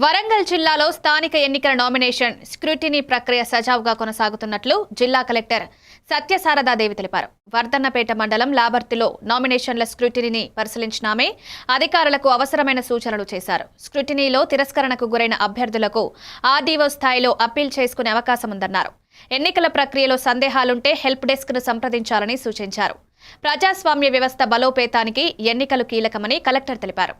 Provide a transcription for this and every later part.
వరంగల్ జిల్లాలో స్థానిక ఎన్నికల నామినేషన్ స్క్రూటినీ ప్రక్రియ సజావుగా కొనసాగుతున్నట్లు జిల్లా కలెక్టర్ సత్యసారదాదేవి తెలిపారు. వర్ధన్నపేట మండలం లాబర్తిలో నామినేషన్ల స్క్రూటినీని పరిశీలించిన ఆమె అధికారులకు అవసరమైన సూచనలు చేశారు. స్క్రూటినీలో తిరస్కరణకు గురైన అభ్యర్థులకు ఆర్డీఓ స్థాయిలో అప్పీల్ చేసుకునే అవకాశం ఉందన్నారు ఎన్నికల ప్రక్రియలో సందేహాలుంటే హెల్ప్ డెస్క్ను సంప్రదించాలని సూచించారు. ప్రజాస్వామ్య వ్యవస్థ బలోపేతానికి ఎన్నికలు కీలకమని కలెక్టర్ తెలిపారు.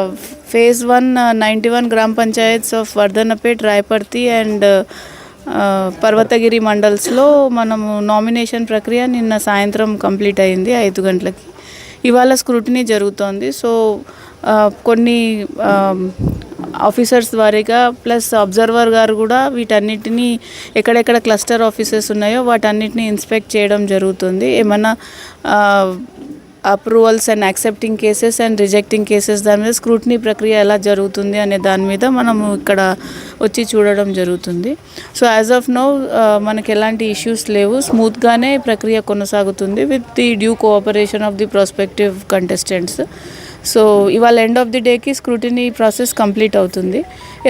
Uh, phase 1 uh, 91 gram panchayats of Vardhannapet Raiparthi and Parvathagiri మండల్స్లో మనము నామినేషన్ ప్రక్రియ నిన్న సాయంత్రం కంప్లీట్ అయింది ఐదు గంటలకి. ఇవాళ స్క్రూటినీ జరుగుతోంది. సో uh, కొన్ని um, ఆఫీసర్స్ వారీగా ప్లస్ అబ్జర్వర్ గారు కూడా వీటన్నిటినీ ఎక్కడెక్కడ క్లస్టర్ ఆఫీసెస్ ఉన్నాయో వాటన్నిటిని ఇన్స్పెక్ట్ చేయడం జరుగుతుంది. ఏమన్నా approvals and accepting cases and rejecting cases దాని మీద స్క్రూటినీ ప్రక్రియ ఎలా జరుగుతుంది అనే దాని మీద మనము ఇక్కడ వచ్చి చూడడం జరుగుతుంది. సో యాజ్ ఆఫ్ నో మనకి ఎలాంటి ఇష్యూస్ లేవు. స్మూత్గానే ప్రక్రియ కొనసాగుతుంది with the due cooperation of the prospective contestants. So ఇవాళ ఎండ్ ఆఫ్ ది డేకి స్క్రూటినీ ప్రాసెస్ కంప్లీట్ అవుతుంది.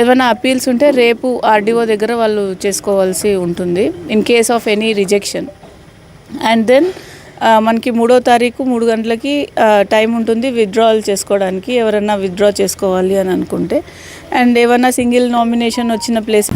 ఏమైనా అపీల్స్ ఉంటే రేపు ఆర్డీఓ దగ్గర వాళ్ళు చేసుకోవాల్సి ఉంటుంది in case of any rejection and then మనకి మూడో తారీఖు మూడు గంటలకి టైం ఉంటుంది విత్డ్రావల్ చేసుకోవడానికి. ఎవరైనా విత్డ్రా చేసుకోవాలి అని అనుకుంటే. అండ్ ఏమైనా సింగిల్ నామినేషన్ వచ్చిన ప్లేస్